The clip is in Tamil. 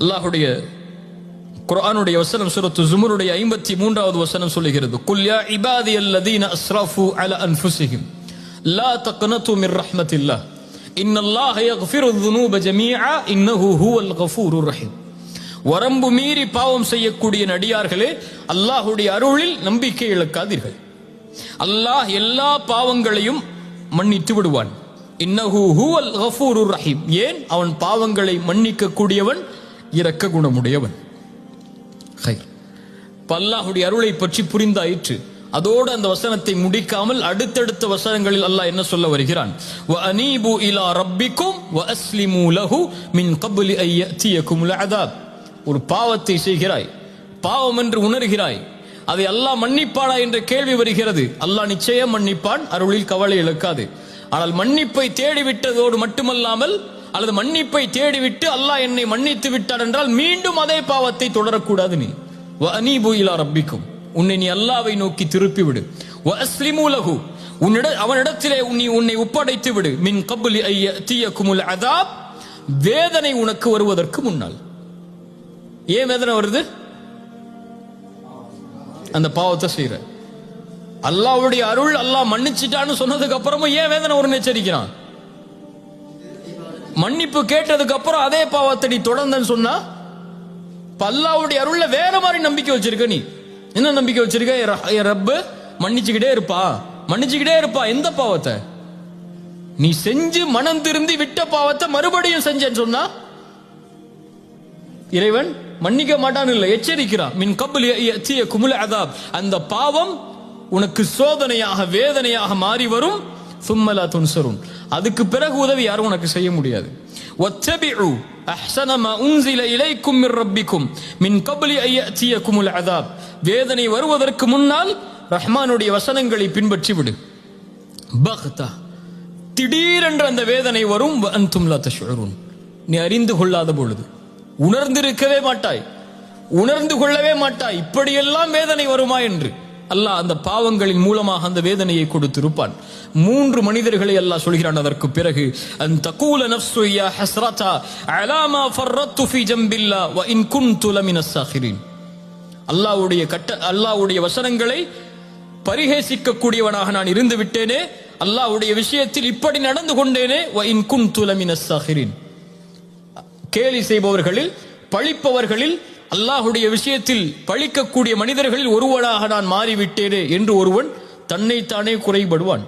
அல்லாஹுடைய குரானுடைய வசனம் சுரத்து ஜுமருடைய ஐம்பத்தி மூன்றாவது வசனம் சொல்லுகிறது. குல்யா இபாதி அல்லதீன அஸ்ரஃபு அல அன்ஃபுஸிஹிம். லா தக்னது மிர் ரஹ்மத்தில்லாஹ். இன்னல்லாஹ யக்ஃபிரு துனூப ஜமீஆ இன்னஹு ஹுவல் கஃபூருர் ரஹீம். வரம்பு மீறி பாவம் செய்யக்கூடிய நடிகார்களே அல்லாஹுடைய அருளில் நம்பிக்கை இழக்காதீர்கள். அல்லாஹ் எல்லா பாவங்களையும் மன்னித்து விடுவான். இன்னஹு ஹுவல் கஃபூருர் ரஹீம். ஏன்? அவன் பாவங்களை மன்னிக்க கூடியவன் இரக்க குணமுடையவன். பல்லாஹுடைய அருளை பற்றி புரிந்தாயிற்று அதோடு அந்த வசனத்தை முடிக்காமல் அடுத்தடுத்த வசனங்களில் அல்லாஹ் என்ன சொல்ல வருகிறான்? வ அனீபு இலா ரப்பிக்கும் வ அஸ்லிமு லஹு மின் கப்லி ஐ யஅதியகுமுல் ஒரு பாவத்தை செய்கிறாய். பாவம் என்று உணர்கிறாய். அதை அல்லாஹ் மன்னிப்பானா என்ற கேள்வி வருகிறது. அல்லாஹ் நிச்சயம் மன்னிப்பான் அருளில் கவலை இழக்காது. ஆனால் மன்னிப்பை தேடிவிட்டதோடு மட்டுமல்லாமல் அல்லது மன்னிப்பை தேடிவிட்டு அல்லாஹ் என்னை மன்னித்து விட்டார் என்றால் மீண்டும் அதே பாவத்தை தொடரக்கூடாது நீ. வ அனீபு ரப்பிக்கும். உன்னை நீ அல்லாவை நோக்கி திருப்பி விடு வ உன்னிட அவனிடத்திலே நீ உன்னை ஒப்படைத்து விடு. மின் கபுலி ஐய தீயக்குமுல் அதாப். வேதனை உனக்கு வருவதற்கு முன்னால். ஏன் வேதனை வருது? அந்த பாவத்தை செய்யற அல்லாவுடைய அருள் அல்லாஹ் மன்னிச்சிட்டான்னு சொன்னதுக்கு அப்புறமும் ஏன் வேதனை ஒரு எச்சரிக்கிறான்? மன்னிப்பு கேட்டதுக்கு அப்புறம் அதே பாவத்தை நீ தொடர்ந்தன்னு சொன்னா பல்லாவுடைய அல்லாவுடைய அருள்ல வேற மாதிரி நம்பிக்கை வச்சிருக்க நீ. என்ன நம்பிக்கை வச்சிருக்க? என் ரப்பு மன்னிச்சுக்கிட்டே இருப்பா. மன்னிச்சுக்கிட்டே இருப்பா. எந்த பாவத்தை? நீ செஞ்சு மனம் திருந்தி விட்ட பாவத்தை மறுபடியும் செஞ்சேன்னு சொன்னா இறைவன் மன்னிக்க மாட்டான்னு இல்லை எச்சரிக்கிறான். மின் கபுல் யஅதிய குமுல் அதாப். அந்த பாவம் உனக்கு சோதனையாக வேதனையாக மாறி வரும். சும்மலா துன்சருன் அதுக்கு பிறகு உதவி யாரும் உனக்கு செய்ய முடியாது. ஒத்தபிஉ அஹ்சன மா உன்சில இலைக்கும் மின் ரப்பிக்கும் மின் கபலி ஐயத்தியக்கும் உல் அதாப் வேதனை வருவதற்கு முன்னால் ரஹ்மானுடைய வசனங்களை பின்பற்றி விடு. பக்தா திடீரென்று அந்த வேதனை வரும். அன்தும் லா நீ அறிந்து கொள்ளாத பொழுது. உணர்ந்திருக்கவே மாட்டாய். உணர்ந்து கொள்ளவே மாட்டாய். இப்படியெல்லாம் வேதனை வருமா என்று. அல்லாஹ் அந்த பாவங்களின் மூலமாக அந்த வேதனையை கொடுத்திருப்பான். மூன்று மனிதர்களை அல்லாஹ் சொல்கிறான் அதற்கு பிறகு அன் தகூல நஃப்சு யா ஹஸ்ரதா அலாமா ஃபர்ரத்து ஃபீ ஜம்பில்லா வ இன் குன்து லமினஸ் சாகிரீன் அல்லாஹ்வுடைய கட்ட அல்லாஹ்வுடைய வசனங்களை பரிகேசிக்க கூடியவனாக நான் இருந்து விட்டேனே அல்லாஹ்வுடைய விஷயத்தில் இப்படி நடந்து கொண்டேனே வ இன் குன்து லமினஸ் சாகிரீன் கேலி செய்பவர்களில் பழிப்பவர்களில் அல்லாஹுடைய விஷயத்தில் பழிக்கக்கூடிய மனிதர்களில் ஒருவனாக நான் மாறிவிட்டேனே என்று ஒருவன் தன்னைத்தானே குறைபடுவான்.